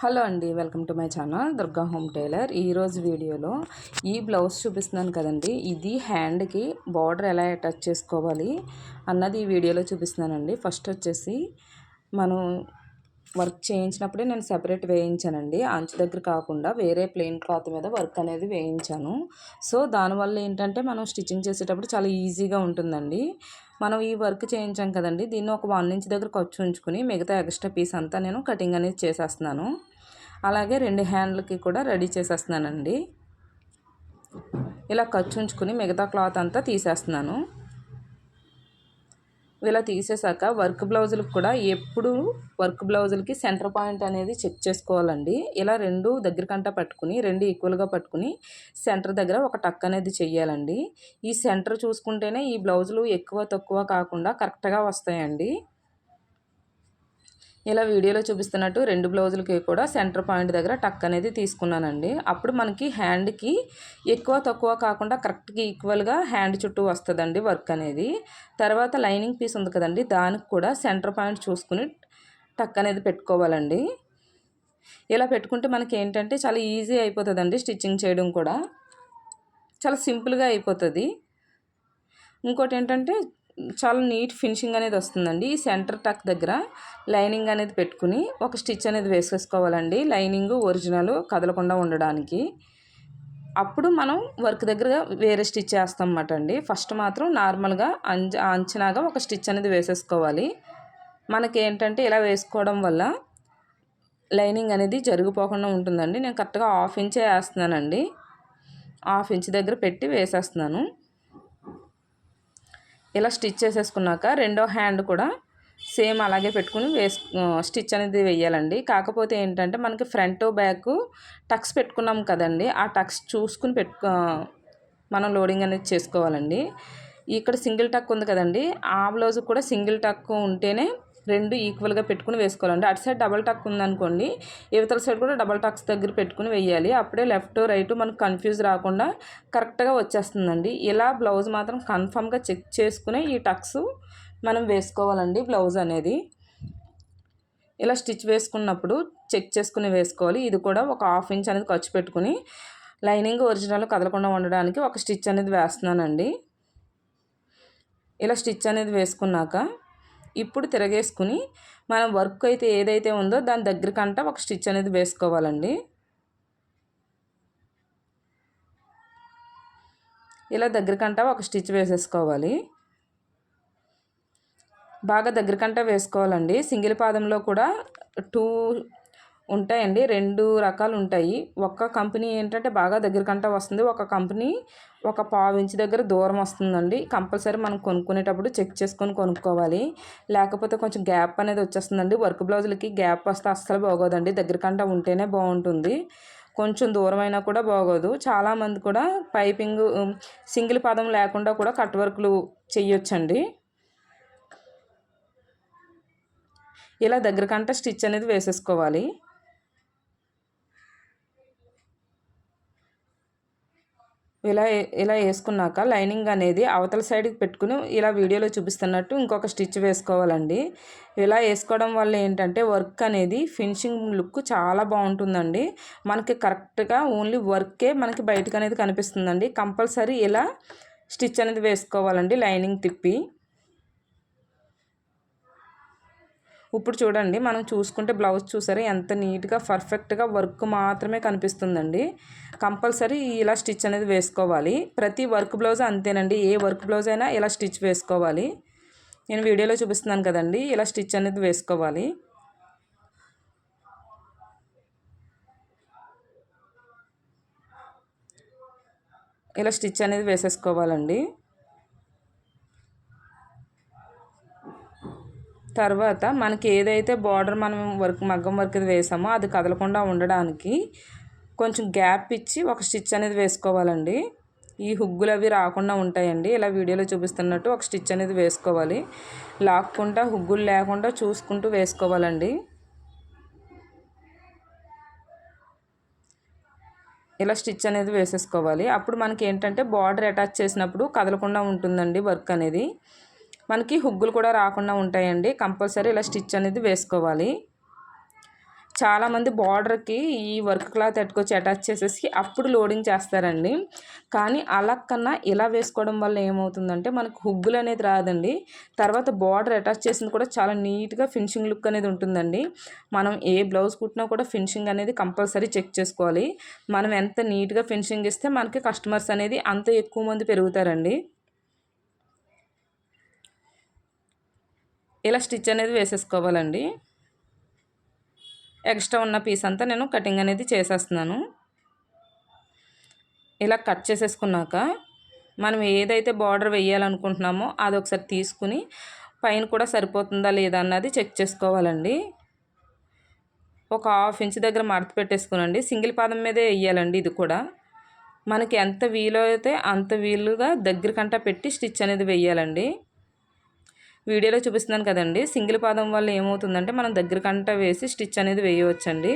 Hello అండి welcome to my channel Durga home tailor. ఈరోజు వీడియోలో ఈ బ్లౌజ్ చూపిస్తున్నాను కదండి. ఇది హ్యాండ్కి బార్డర్ ఎలా అటాచ్ చేసుకోవాలి అన్నది ఈ వీడియోలో చూపిస్తున్నానండి. ఫస్ట్ వచ్చేసి మనం వర్క్ చేయించినప్పుడే నేను సెపరేట్ వేయించానండి. అంచు దగ్గర కాకుండా వేరే ప్లెయిన్ క్లాత్ మీద వర్క్ అనేది వేయించాను. సో దానివల్ల ఏంటంటే మనం స్టిచ్చింగ్ చేసేటప్పుడు చాలా ఈజీగా ఉంటుందండి. మనం ఈ వర్క్ చేయించాం కదండి దీన్ని ఒక వన్ ఇంచ్ దగ్గర ఖర్చు ఉంచుకుని మిగతా ఎక్స్ట్రా పీస్ అంతా నేను కటింగ్ అనేది చేసేస్తున్నాను. అలాగే రెండు హ్యాండ్లకి కూడా రెడీ చేసేస్తున్నానండి. ఇలా ఖర్చు ఉంచుకుని మిగతా క్లాత్ అంతా తీసేస్తున్నాను. ఇలా తీసేసాక వర్క్ బ్లౌజులకు కూడా ఎప్పుడు వర్క్ బ్లౌజులకి సెంటర్ పాయింట్ అనేది చెక్ చేసుకోవాలండి. ఇలా రెండు దగ్గర కంట పట్టుకుని రెండు ఈక్వల్గా పట్టుకుని సెంటర్ దగ్గర ఒక టక్ అనేది చెయ్యాలండి. ఈ సెంటర్ చూసుకుంటేనే ఈ బ్లౌజులు ఎక్కువ తక్కువ కాకుండా కరెక్ట్గా వస్తాయండి. ఇలా వీడియోలో చూపిస్తున్నట్టు రెండు బ్లౌజులకి కూడా సెంటర్ పాయింట్ దగ్గర టక్ అనేది తీసుకున్నానండి. అప్పుడు మనకి హ్యాండ్కి ఎక్కువ తక్కువ కాకుండా కరెక్ట్గా ఈక్వల్గా హ్యాండ్ చుట్టూ వస్తుందండి వర్క్ అనేది. తర్వాత లైనింగ్ పీస్ ఉంది కదండి దానికి కూడా సెంటర్ పాయింట్ చూసుకుని టక్ అనేది పెట్టుకోవాలండి. ఇలా పెట్టుకుంటే మనకి ఏంటంటే చాలా ఈజీ అయిపోతుందండి స్టిచ్చింగ్ చేయడం కూడా. చాలా సింపుల్గా అయిపోతుంది. ఇంకోటి ఏంటంటే చాలా నీట్ ఫినిషింగ్ అనేది వస్తుందండి. ఈ సెంటర్ టక్ దగ్గర లైనింగ్ అనేది పెట్టుకుని ఒక స్టిచ్ అనేది వేసేసుకోవాలండి. లైనింగ్ ఒరిజినల్ కదలకుండా ఉండడానికి. అప్పుడు మనం వర్క్ దగ్గర వేరే స్టిచ్ వేస్తాం అన్నమాట అండి ఫస్ట్ మాత్రం నార్మల్గా అంచ అంచనాగా ఒక స్టిచ్ అనేది వేసేసుకోవాలి. మనకి ఏంటంటే ఇలా వేసుకోవడం వల్ల లైనింగ్ అనేది జరిగిపోకుండా ఉంటుందండి. నేను కరెక్ట్గా హాఫ్ ఇంచే వేస్తున్నానండి. హాఫ్ ఇంచ్ దగ్గర పెట్టి వేసేస్తున్నాను. ఇలా స్టిచ్ చేసేసుకున్నాక రెండో హ్యాండ్ కూడా సేమ్ అలాగే పెట్టుకుని వేసు స్టిచ్ అనేది వేయాలండి. కాకపోతే ఏంటంటే మనకి ఫ్రంట్ బ్యాక్ టక్స్ పెట్టుకున్నాం కదండి ఆ టక్స్ చూసుకుని పెట్టుకో మనం లోడింగ్ అనేది చేసుకోవాలండి. ఇక్కడ సింగిల్ టక్ ఉంది కదండి ఆ బ్లౌజ్ కూడా సింగిల్ టక్ ఉంటేనే రెండు ఈక్వల్గా పెట్టుకుని వేసుకోవాలండి. అటు సైడ్ డబల్ టక్ ఉందనుకోండి ఇవతల సైడ్ కూడా డబల్ టక్స్ దగ్గర పెట్టుకుని వేయాలి. అప్పుడే లెఫ్ట్ రైట్ మనకు కన్ఫ్యూజ్ రాకుండా కరెక్ట్గా వచ్చేస్తుందండి. ఇలా బ్లౌజ్ మాత్రం కన్ఫామ్గా చెక్ చేసుకునే ఈ టక్స్ మనం వేసుకోవాలండి బ్లౌజ్ అనేది. ఇలా స్టిచ్ వేసుకున్నప్పుడు చెక్ చేసుకుని వేసుకోవాలి. ఇది కూడా ఒక హాఫ్ ఇంచ్ అనేది ఖర్చు పెట్టుకుని లైనింగ్ ఒరిజినల్ కదలకుండా ఉండడానికి ఒక స్టిచ్ అనేది వేస్తున్నానండి. ఇలా స్టిచ్ అనేది వేసుకున్నాక ఇప్పుడు తిరగేసుకుని మనం వర్క్ అయితే ఏదైతే ఉందో దాని దగ్గరకంట ఒక స్టిచ్ అనేది వేసుకోవాలండి. ఇలా దగ్గరకంట ఒక స్టిచ్ వేసేసుకోవాలి. బాగా దగ్గరకంట వేసుకోవాలండి. సింగిల్ పాదంలో కూడా టూ ఉంటాయండి. రెండు రకాలు ఉంటాయి ఒక్క కంపెనీ ఏంటంటే బాగా దగ్గరకంట వస్తుంది. ఒక కంపెనీ ఒక పావు ఇంచు దగ్గర దూరం వస్తుందండి. కంపల్సరీ మనం కొనుక్కునేటప్పుడు చెక్ చేసుకొని కొనుక్కోవాలి. లేకపోతే కొంచెం గ్యాప్ అనేది వచ్చేస్తుందండి. వర్క్ బ్లౌజులకి గ్యాప్ వస్తే అస్సలు బాగోదండి. దగ్గరకంట ఉంటేనే బాగుంటుంది. కొంచెం దూరం అయినా కూడా బాగోదు. చాలామంది కూడా పైపింగ్ సింగిల్ పదం లేకుండా కూడా కట్ వర్క్లు చేయొచ్చండి ఇలా దగ్గరకంట స్టిచ్ అనేది వేసేసుకోవాలి. ఇలా ఇలా వేసుకున్నాక లైనింగ్ అనేది అవతల సైడ్కి పెట్టుకుని ఇలా వీడియోలో చూపిస్తున్నట్టు ఇంకొక స్టిచ్ వేసుకోవాలండి. ఇలా వేసుకోవడం వల్ల ఏంటంటే వర్క్ అనేది ఫినిషింగ్ లుక్ చాలా బాగుంటుందండి. మనకి కరెక్ట్గా ఓన్లీ వర్కే మనకి బయటకు అనేది కనిపిస్తుందండి. కంపల్సరీ ఇలా స్టిచ్ అనేది వేసుకోవాలండి లైనింగ్ తిప్పి. ఇప్పుడు చూడండి మనం చూసుకుంటే బ్లౌజ్ చూసారా? ఎంత నీట్గా పర్ఫెక్ట్గా వర్క్ మాత్రమే కనిపిస్తుందండి. కంపల్సరీ ఇలా స్టిచ్ అనేది వేసుకోవాలి. ప్రతి వర్క్ బ్లౌజ్ అంతేనండి. ఏ వర్క్ బ్లౌజ్ అయినా ఇలా స్టిచ్ వేసుకోవాలి. నేను వీడియోలో చూపిస్తున్నాను కదండి ఇలా స్టిచ్ అనేది వేసుకోవాలి. ఇలా స్టిచ్ అనేది వేసేసుకోవాలండి. తర్వాత మనకి ఏదైతే బార్డర్ మనం వర్క్ మగ్గం వర్క్ వేసామో అది కదలకుండా ఉండడానికి కొంచెం గ్యాప్ ఇచ్చి ఒక స్టిచ్ అనేది వేసుకోవాలండి. ఈ హుగ్గులు అవి రాకుండా ఉంటాయండి. ఇలా వీడియోలో చూపిస్తున్నట్టు ఒక స్టిచ్ అనేది వేసుకోవాలి. లాక్కుండా హుగ్గులు లేకుండా చూసుకుంటూ వేసుకోవాలండి. ఇలా స్టిచ్ అనేది వేసేసుకోవాలి. అప్పుడు మనకి ఏంటంటే బార్డర్ అటాచ్ చేసినప్పుడు కదలకుండా ఉంటుందండి వర్క్ అనేది. మనకి హుగ్గులు కూడా రాకుండా ఉంటాయండి. కంపల్సరీ ఇలా స్టిచ్ అనేది వేసుకోవాలి. చాలామంది బార్డర్కి ఈ వర్క్ క్లాత్ ఎట్టుకొచ్చి అటాచ్ చేసేసి అప్పుడు లోడింగ్ చేస్తారండి. కానీ అలా కన్నా ఇలా వేసుకోవడం వల్ల ఏమవుతుందంటే మనకు హుగ్గులు అనేది రాదండి. తర్వాత బార్డర్ అటాచ్ చేసింది కూడా చాలా నీట్గా ఫినిషింగ్ లుక్ అనేది ఉంటుందండి. మనం ఏ బ్లౌజ్ కుట్టినా కూడా ఫినిషింగ్ అనేది కంపల్సరీ చెక్ చేసుకోవాలి. మనం ఎంత నీట్గా ఫినిషింగ్ ఇస్తే మనకి కస్టమర్స్ అనేది అంత ఎక్కువ మంది పెరుగుతారండి. ఇలా స్టిచ్ అనేది వేసేసుకోవాలండి. ఎక్స్ట్రా ఉన్న పీస్ అంతా నేను కటింగ్ అనేది చేసేస్తున్నాను. ఇలా కట్ చేసేసుకున్నాక మనం ఏదైతే బార్డర్ వేయాలనుకుంటున్నామో అది ఒకసారి తీసుకుని పైన కూడా సరిపోతుందా లేదా అన్నది చెక్ చేసుకోవాలండి. ఒక హాఫ్ ఇంచ్ దగ్గర మడత పెట్టేసుకునండి. సింగిల్ పాదం మీదే వేయాలండి ఇది కూడా. మనకి ఎంత వీలు అయితే అంత వీలుగా దగ్గరకంట పెట్టి స్టిచ్ అనేది వేయాలండి. వీడియోలో చూపిస్తున్నాను కదండి. సింగిల్ పాదం వల్ల ఏమవుతుందంటే మనం దగ్గర కంట వేసి స్టిచ్ అనేది వేయవచ్చండి.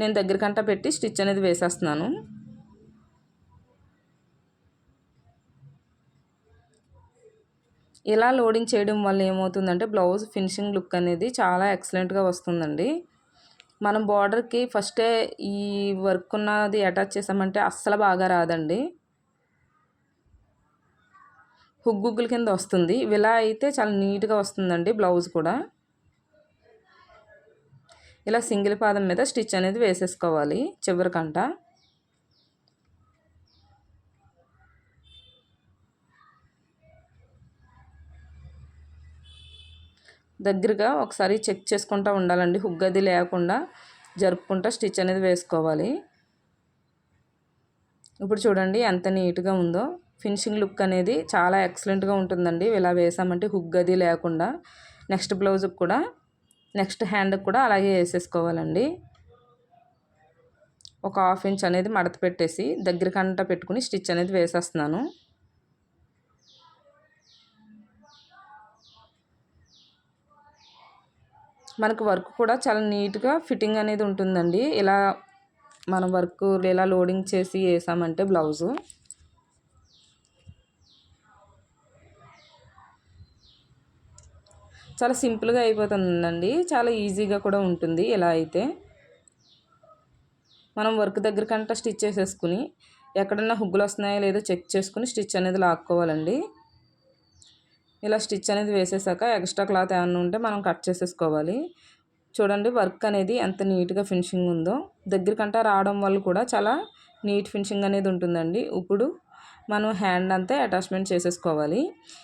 నేను దగ్గర కంట పెట్టి స్టిచ్ అనేది వేసేస్తున్నాను. ఇలా లోడింగ్ చేయడం వల్ల ఏమవుతుందంటే బ్లౌజ్ ఫినిషింగ్ లుక్ అనేది చాలా ఎక్సలెంట్గా వస్తుందండి. మనం బార్డర్కి ఫస్టే ఈ వర్క్ ఉన్నది అటాచ్ చేసామంటే అస్సలు బాగా రాదండి. హుగ్గుగ్గుల కింద వస్తుంది. ఇలా అయితే చాలా నీట్గా వస్తుందండి బ్లౌజ్ కూడా. ఇలా సింగిల్ పాదం మీద స్టిచ్ అనేది వేసేసుకోవాలి చివరికంట. దగ్గరగా ఒకసారి చెక్ చేసుకుంటూ ఉండాలండి. హుగ్గది లేకుండా జరుపుకుంటా స్టిచ్ అనేది వేసుకోవాలి. ఇప్పుడు చూడండి ఎంత నీట్గా ఉందో. ఫినిషింగ్ లుక్ అనేది చాలా ఎక్సలెంట్గా ఉంటుందండి. ఇలా వేసామంటే హుగ్ అది లేకుండా నెక్స్ట్ బ్లౌజ్కి కూడా నెక్స్ట్ హ్యాండ్కి కూడా అలాగే వేసేసుకోవాలండి. ఒక హాఫ్ ఇంచ్ అనేది మడత పెట్టేసి దగ్గర కంట పెట్టుకుని స్టిచ్ అనేది వేసేస్తున్నాను. మనకు వర్క్ కూడా చాలా నీట్గా ఫిట్టింగ్ అనేది ఉంటుందండి. ఇలా మనం వర్క్ ఇలా లోడింగ్ చేసి వేసామంటే బ్లౌజు. చాలా సింపుల్గా అయిపోతుందండి. చాలా ఈజీగా కూడా ఉంటుంది ఇలా అయితే. మనం వర్క్ దగ్గర కంటే స్టిచ్ చేసేసుకుని ఎక్కడన్నా హుగ్గులు వస్తున్నాయో లేదో చెక్ చేసుకుని స్టిచ్ అనేది లాక్కోవాలండి. ఇలా స్టిచ్ అనేది వేసేసాక ఎక్స్ట్రా క్లాత్ ఏమన్నా ఉంటే మనం కట్ చేసేసుకోవాలి. చూడండి వర్క్ అనేది ఎంత నీట్గా ఫినిషింగ్ ఉందో. దగ్గర కంటే రావడం వల్ల కూడా చాలా నీట్ ఫినిషింగ్ అనేది ఉంటుందండి. ఇప్పుడు మనం హ్యాండ్ అంతా అటాచ్మెంట్ చేసేసుకోవాలి.